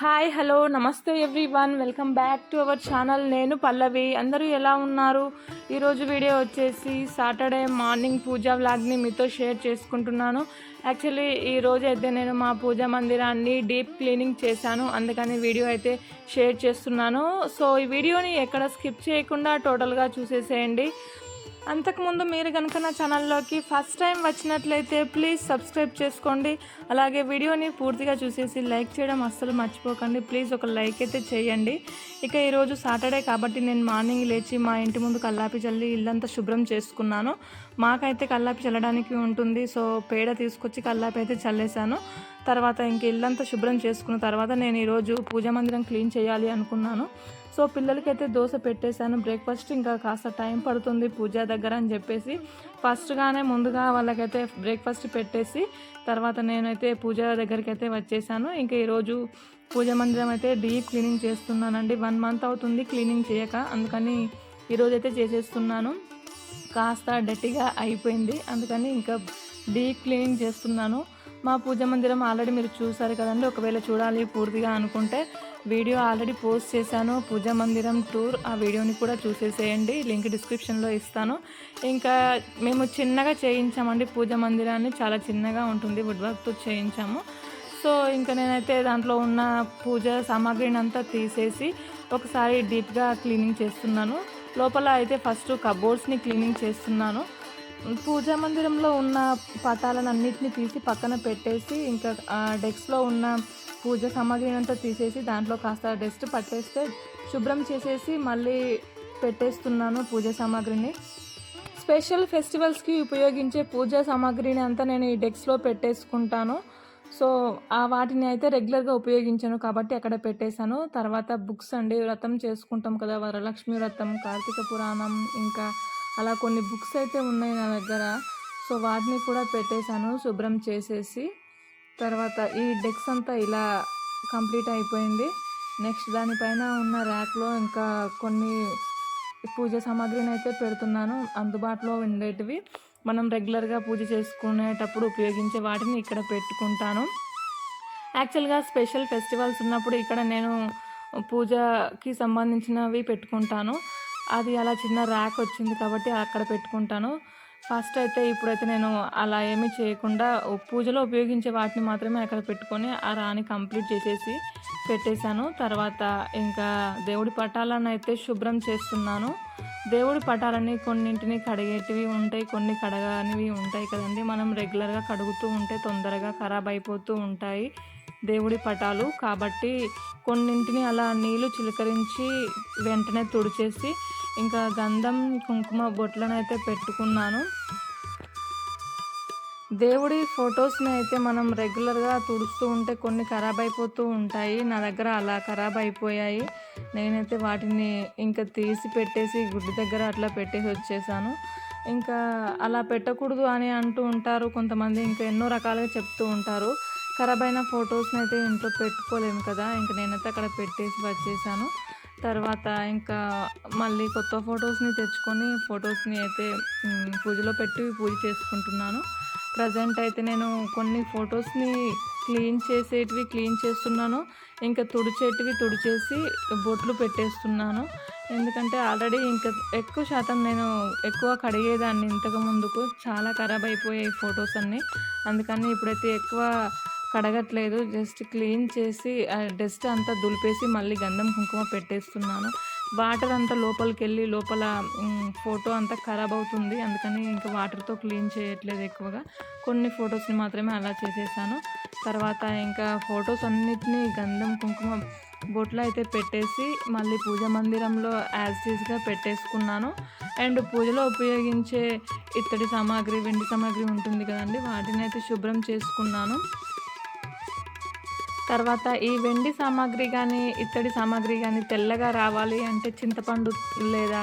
Hi hello నమస్తే everyone welcome back to our channel నేను పల్లవి. అందరూ ఎలా ఉన్నారు? ఈరోజు వీడియో వచ్చేసి సాటర్డే మార్నింగ్ పూజా వ్లాగ్ని మీతో షేర్ చేసుకుంటున్నాను. యాక్చువల్లీ ఈ రోజు అయితే నేను మా పూజా మందిరాన్ని డీప్ క్లీనింగ్ చేశాను. అందుకని వీడియో అయితే షేర్ చేస్తున్నాను. సో ఈ వీడియోని ఎక్కడ స్కిప్ చేయకుండా టోటల్గా చూసేసేయండి. అంతకుముందు మీరు కనుక నా ఛానల్లోకి ఫస్ట్ టైం వచ్చినట్లయితే ప్లీజ్ సబ్స్క్రైబ్ చేసుకోండి. అలాగే వీడియోని పూర్తిగా చూసేసి లైక్ చేయడం అస్సలు మర్చిపోకండి. ప్లీజ్ ఒక లైక్ అయితే చేయండి. ఇక ఈరోజు సాటర్డే కాబట్టి నేను మార్నింగ్ లేచి మా ఇంటి ముందు కల్లాపి చల్లి ఇల్లంతా శుభ్రం చేసుకున్నాను. మాకైతే కల్లాపి చల్లడానికి ఉంటుంది. సో పేడ తీసుకొచ్చి కల్లాపి అయితే చల్లేశాను. తర్వాత ఇంక ఇల్లంతా శుభ్రం చేసుకున్న తర్వాత నేను ఈరోజు పూజా మందిరం క్లీన్ చేయాలి అనుకున్నాను. సో పిల్లలకైతే దోశ పెట్టేశాను. బ్రేక్ఫాస్ట్ ఇంకా కాస్త టైం పడుతుంది పూజ దగ్గర అని చెప్పేసి. ఫస్ట్గానే ముందుగా వాళ్ళకైతే బ్రేక్ఫాస్ట్ పెట్టేసి తర్వాత నేనైతే పూజ దగ్గరికి అయితే వచ్చేసాను. ఇంకా ఈరోజు పూజ మందిరం అయితే డీప్ క్లీనింగ్ చేస్తున్నానండి. వన్ మంత్ అవుతుంది క్లీనింగ్ చేయక అందుకని ఈరోజు అయితే చేసేస్తున్నాను. కాస్త డట్టిగా అయిపోయింది. అందుకని ఇంకా డీప్ క్లీనింగ్ చేస్తున్నాను. మా పూజ మందిరం ఆల్రెడీ మీరు చూసారు కదండి. ఒకవేళ చూడాలి పూర్తిగా అనుకుంటే వీడియో ఆల్రెడీ పోస్ట్ చేశాను. పూజా మందిరం టూర్ ఆ వీడియోని కూడా చూసేసేయండి. లింక్ డిస్క్రిప్షన్లో ఇస్తాను. ఇంకా మేము చిన్నగా చేయించామండి పూజ మందిరాన్ని. చాలా చిన్నగా ఉంటుంది వుడ్ వర్క్తో చేయించాము. సో ఇంకా నేనైతే దాంట్లో ఉన్న పూజ సామాగ్రిని అంతా తీసేసి ఒకసారి డీప్గా క్లీనింగ్ చేస్తున్నాను. లోపల అయితే ఫస్ట్ కబోర్డ్స్ని క్లీనింగ్ చేస్తున్నాను. పూజా మందిరంలో ఉన్న పటాలను అన్నిటిని తీసి పక్కన పెట్టేసి ఇంకా డెస్క్లో ఉన్న పూజ సామాగ్రిని అంతా తీసేసి దాంట్లో కాస్త డస్ట్ పట్టేస్తే శుభ్రం చేసేసి మళ్ళీ పెట్టేస్తున్నాను పూజ సామాగ్రిని. స్పెషల్ ఫెస్టివల్స్కి ఉపయోగించే పూజా సామాగ్రిని అంతా నేను ఈ డెస్క్లో పెట్టేసుకుంటాను. సో ఆ వాటిని అయితే రెగ్యులర్గా ఉపయోగించాను కాబట్టి అక్కడ పెట్టేశాను. తర్వాత బుక్స్ అండి వ్రతం చేసుకుంటాం కదా వరలక్ష్మి వ్రతం కార్తీక పురాణం ఇంకా అలా కొన్ని బుక్స్ అయితే ఉన్నాయి నా దగ్గర. సో వాటిని కూడా పెట్టేశాను శుభ్రం చేసేసి. తర్వాత ఈ డెక్స్ అంతా ఇలా కంప్లీట్ అయిపోయింది. నెక్స్ట్ దానిపైన ఉన్న ర్యాక్లో ఇంకా కొన్ని పూజ సామాగ్రిని అయితే పెడుతున్నాను. అందుబాటులో ఉండేటివి మనం రెగ్యులర్గా పూజ చేసుకునేటప్పుడు ఉపయోగించే వాటిని ఇక్కడ పెట్టుకుంటాను. యాక్చువల్గా స్పెషల్ ఫెస్టివల్స్ ఉన్నప్పుడు ఇక్కడ నేను పూజకి సంబంధించినవి పెట్టుకుంటాను. అది అలా చిన్న ర్యాక్ వచ్చింది కాబట్టి అక్కడ పెట్టుకుంటాను. ఫస్ట్ అయితే ఇప్పుడైతే నేను అలా ఏమీ చేయకుండా పూజలో ఉపయోగించే వాటిని మాత్రమే అక్కడ పెట్టుకొని ఆ రాని కంప్లీట్ చేసేసి పెట్టేశాను. తర్వాత ఇంకా దేవుడి పటాలను అయితే శుభ్రం చేస్తున్నాను. దేవుడి పటాలని కొన్నింటిని కడిగేటివి ఉంటాయి కొన్ని కడగనివి ఉంటాయి కదండి. మనం రెగ్యులర్గా కడుగుతూ ఉంటే తొందరగా ఖరాబ్ అయిపోతూ ఉంటాయి దేవుడి పటాలు. కాబట్టి కొన్నింటిని అలా నీళ్ళు చిలకరించి వెంటనే తుడిచేసి ఇంకా గంధం కుంకుమ బొట్లను అయితే పెట్టుకున్నాను. దేవుడి ఫొటోస్ని అయితే మనం రెగ్యులర్గా తుడుస్తూ ఉంటే కొన్ని ఖరాబ్ అయిపోతూ ఉంటాయి. నా దగ్గర అలా ఖరాబ్ అయిపోయాయి. నేనైతే వాటిని ఇంకా తీసి పెట్టేసి గుడ్డి దగ్గర అట్లా పెట్టేసి వచ్చేసాను. ఇంకా అలా పెట్టకూడదు అని అంటూ ఉంటారు. కొంతమంది ఇంకా ఎన్నో రకాలుగా చెప్తూ ఉంటారు. ఖరాబ్ అయిన ఫొటోస్ని అయితే ఇంట్లో పెట్టుకోలేము కదా. ఇంకా నేనైతే అక్కడ పెట్టేసి వచ్చేసాను. తర్వాత ఇంకా మళ్ళీ కొత్త ఫొటోస్ని తెచ్చుకొని ఫొటోస్ని అయితే పూజలో పెట్టి పూజ చేసుకుంటున్నాను. ప్రజెంట్ అయితే నేను కొన్ని ఫొటోస్ని క్లీన్ చేసేటివి క్లీన్ చేస్తున్నాను. ఇంకా తుడిచేటివి తుడిచేసి బొట్లు పెట్టేస్తున్నాను. ఎందుకంటే ఆల్రెడీ ఇంకా ఎక్కువ శాతం నేను ఎక్కువ కడిగేదాన్ని ఇంతకు ముందుకు. చాలా ఖరాబ్ అయిపోయాయి ఫొటోస్ అన్నీ. అందుకని ఇప్పుడైతే ఎక్కువ కడగట్లేదు. జస్ట్ క్లీన్ చేసి డస్ట్ అంతా దులిపేసి మళ్ళీ గంధం కుంకుమ పెట్టేస్తున్నాను. వాటర్ అంతా లోపలికి వెళ్ళి లోపల ఫోటో అంతా ఖరాబ్ అవుతుంది. అందుకని ఇంకా వాటర్తో క్లీన్ చేయట్లేదు ఎక్కువగా. కొన్ని ఫొటోస్ని మాత్రమే అలా చేసేసాను. తర్వాత ఇంకా ఫొటోస్ అన్నిటినీ గంధం కుంకుమ బొట్లు అయితే పెట్టేసి మళ్ళీ పూజ మందిరంలో యాజ్ పెట్టేసుకున్నాను. అండ్ పూజలో ఉపయోగించే ఇత్తడి సామాగ్రి వెండి సామాగ్రి ఉంటుంది కదండి వాటిని అయితే శుభ్రం చేసుకున్నాను. తర్వాత ఈ వెండి సామాగ్రి కానీ ఇత్తడి సామాగ్రి కానీ తెల్లగా రావాలి అంటే చింతపండు లేదా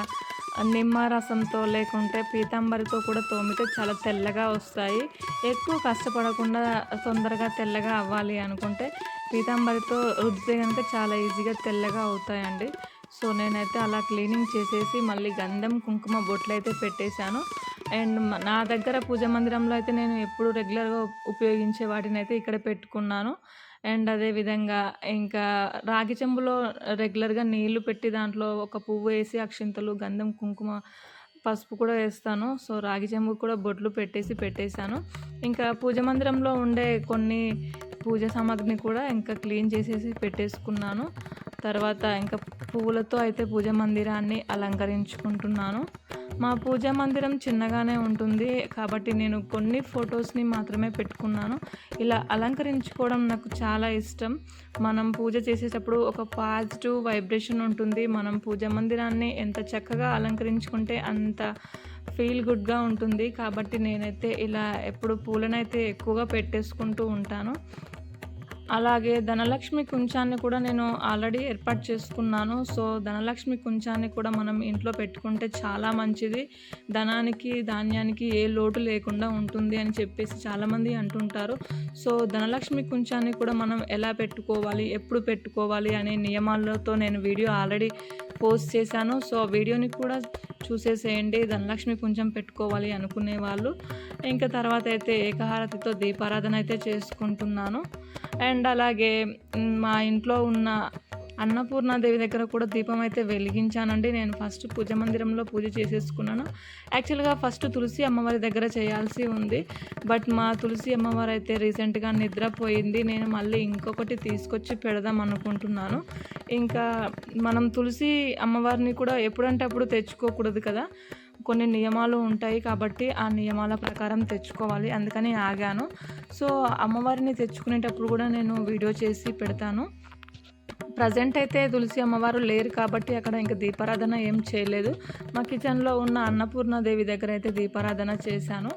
నిమ్మ రసంతో లేకుంటే పీతాంబరితో కూడా తోమితే చాలా తెల్లగా వస్తాయి. ఎక్కువ కష్టపడకుండా తొందరగా తెల్లగా అవ్వాలి అనుకుంటే పీతాంబరితో రుద్దితే కనుక చాలా ఈజీగా తెల్లగా అవుతాయండి. సో నేనైతే అలా క్లీనింగ్ చేసేసి మళ్ళీ గంధం కుంకుమ బొట్లు అయితే పెట్టేశాను. అండ్ నా దగ్గర పూజ మందిరంలో అయితే నేను ఎప్పుడు రెగ్యులర్గా ఉపయోగించే వాటిని అయితే ఇక్కడ పెట్టుకున్నాను. అండ్ అదేవిధంగా ఇంకా రాగి చెంబులో రెగ్యులర్గా నీళ్ళు పెట్టి దాంట్లో ఒక పువ్వు వేసి అక్షింతలు గంధం కుంకుమ పసుపు కూడా వేస్తాను. సో రాగి చెంబు కూడా బొట్లు పెట్టేసి పెట్టేశాను. ఇంకా పూజ మందిరంలో ఉండే కొన్ని పూజ సామాగ్రిని కూడా ఇంకా క్లీన్ చేసేసి పెట్టేసుకున్నాను. తర్వాత ఇంకా పువ్వులతో అయితే పూజ మందిరాన్ని అలంకరించుకుంటున్నాను. మా పూజా మందిరం చిన్నగానే ఉంటుంది. కాబట్టి నేను కొన్ని ఫొటోస్ని మాత్రమే పెట్టుకున్నాను. ఇలా అలంకరించుకోవడం నాకు చాలా ఇష్టం. మనం పూజ చేసేటప్పుడు ఒక పాజిటివ్ వైబ్రేషన్ ఉంటుంది. మనం పూజ మందిరాన్ని ఎంత చక్కగా అలంకరించుకుంటే అంత ఫీల్ గుడ్గా ఉంటుంది. కాబట్టి నేనైతే ఇలా ఎప్పుడు పూలనైతే ఎక్కువగా పెట్టేసుకుంటూ ఉంటాను. అలాగే ధనలక్ష్మి కుంచాన్ని కూడా నేను ఆల్రెడీ ఏర్పాటు చేసుకున్నాను. సో ధనలక్ష్మి కుంచాన్ని కూడా మనం ఇంట్లో పెట్టుకుంటే చాలా మంచిది. ధనానికి ధాన్యానికి ఏ లోటు లేకుండా ఉంటుంది అని చెప్పేసి చాలామంది అంటుంటారు. సో ధనలక్ష్మి కుంచాన్ని కూడా మనం ఎలా పెట్టుకోవాలి ఎప్పుడు పెట్టుకోవాలి అనే నియమాలతో నేను వీడియో ఆల్రెడీ పోస్ట్ చేశాను. సో వీడియోని కూడా చూసేసేయండి. ధనలక్ష్మి కొంచెం పెట్టుకోవాలి అనుకునే వాళ్ళు. ఇంకా తర్వాత అయితే ఏకహారతితో దీపారాధన అయితే చేసుకుంటున్నాను. అండ్ అండ్ అలాగే మా ఇంట్లో ఉన్న అన్నపూర్ణాదేవి దగ్గర కూడా దీపం అయితే వెలిగించానండి. నేను ఫస్ట్ పూజ మందిరంలో పూజ చేసేసుకున్నాను. యాక్చువల్గా ఫస్ట్ తులసి అమ్మవారి దగ్గర చేయాల్సి ఉంది. బట్ మా తులసి అమ్మవారు అయితే రీసెంట్గా నిద్రపోయింది. నేను మళ్ళీ ఇంకొకటి తీసుకొచ్చి పెడదాం అనుకుంటున్నాను. ఇంకా మనం తులసి అమ్మవారిని కూడా ఎప్పుడంటే అప్పుడు తెచ్చుకోకూడదు కదా. కొన్ని నియమాలు ఉంటాయి కాబట్టి ఆ నియమాల ప్రకారం తెచ్చుకోవాలి. అందుకని ఆగాను. సో అమ్మవారిని తెచ్చుకునేటప్పుడు కూడా నేను వీడియో చేసి పెడతాను. ప్రజెంట్ అయితే తులసి అమ్మవారు లేరు కాబట్టి అక్కడ ఇంకా దీపారాధన ఏం చేయలేదు. మా కిచెన్లో ఉన్న అన్నపూర్ణదేవి దగ్గర అయితే దీపారాధన చేశాను.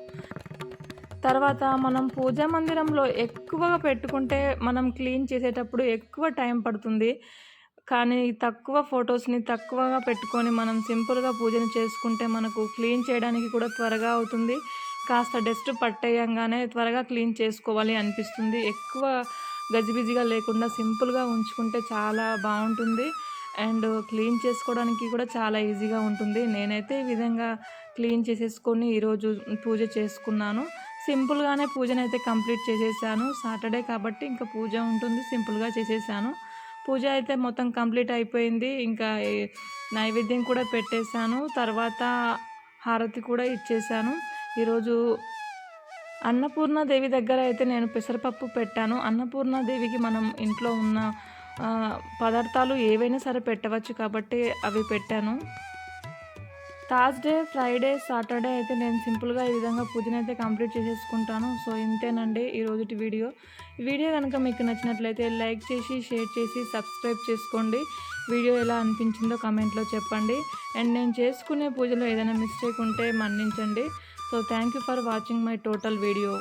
తర్వాత మనం పూజా మందిరంలో ఎక్కువగా పెట్టుకుంటే మనం క్లీన్ చేసేటప్పుడు ఎక్కువ టైం పడుతుంది. కానీ తక్కువ ఫొటోస్ని తక్కువగా పెట్టుకొని మనం సింపుల్గా పూజను చేసుకుంటే మనకు క్లీన్ చేయడానికి కూడా త్వరగా అవుతుంది. కాస్త డస్ట్ పట్టేయంగానే త్వరగా క్లీన్ చేసుకోవాలి అనిపిస్తుంది. ఎక్కువ గజిబిజిగా లేకుండా సింపుల్గా ఉంచుకుంటే చాలా బాగుంటుంది. అండ్ క్లీన్ చేసుకోవడానికి కూడా చాలా ఈజీగా ఉంటుంది. నేనైతే ఈ విధంగా క్లీన్ చేసేసుకొని ఈరోజు పూజ చేసుకున్నాను. సింపుల్గానే పూజనైతే కంప్లీట్ చేసేసాను. సాటర్డే కాబట్టి ఇంకా పూజ ఉంటుంది. సింపుల్గా చేసేసాను. పూజ అయితే మొత్తం కంప్లీట్ అయిపోయింది. ఇంకా నైవేద్యం కూడా పెట్టేశాను. తర్వాత హారతి కూడా ఇచ్చేసాను ఈరోజు అన్నపూర్ణాదేవి దగ్గర అయితే నేను పెసరపప్పు పెట్టాను. అన్నపూర్ణాదేవికి మనం ఇంట్లో ఉన్న పదార్థాలు ఏవైనా సరే పెట్టవచ్చు కాబట్టి అవి పెట్టాను. థర్స్డే ఫ్రైడే సాటర్డే అయితే నేను సింపుల్గా ఈ విధంగా పూజన అయితే కంప్లీట్ చేసేసుకుంటాను. సో ఇంతేనండి ఈరోజుటి వీడియో. వీడియో కనుక మీకు నచ్చినట్లయితే లైక్ చేసి షేర్ చేసి సబ్స్క్రైబ్ చేసుకోండి. వీడియో ఎలా అనిపించిందో కమెంట్లో చెప్పండి. అండ్ నేను చేసుకునే పూజలో ఏదైనా మిస్టేక్ ఉంటే మన్నించండి. So thank you for watching my total video.